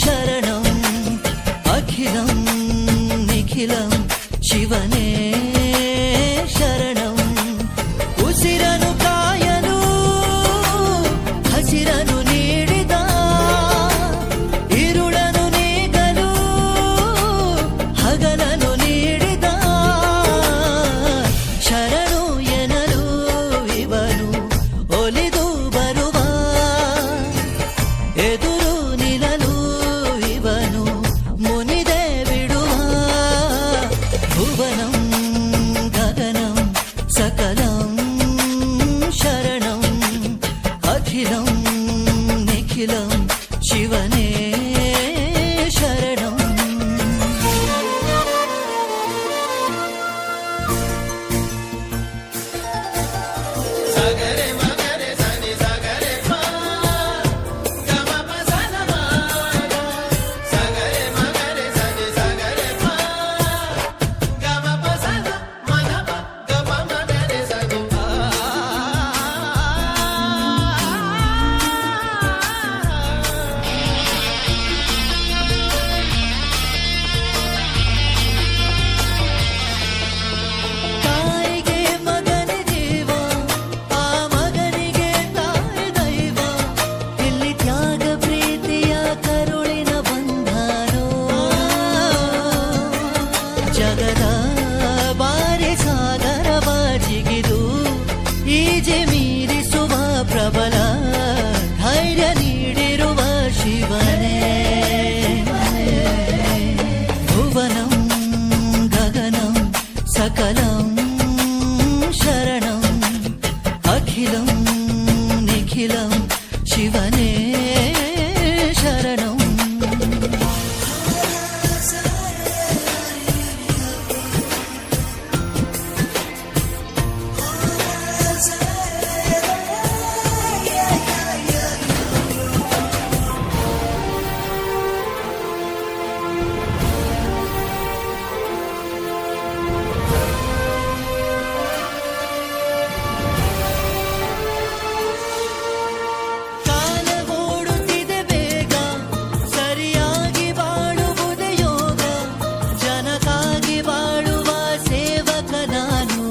శరణం అఖిలం నిఖిలం శివనే శరణం నిఖిలం శివనే శరణం. సగరే जीवनम्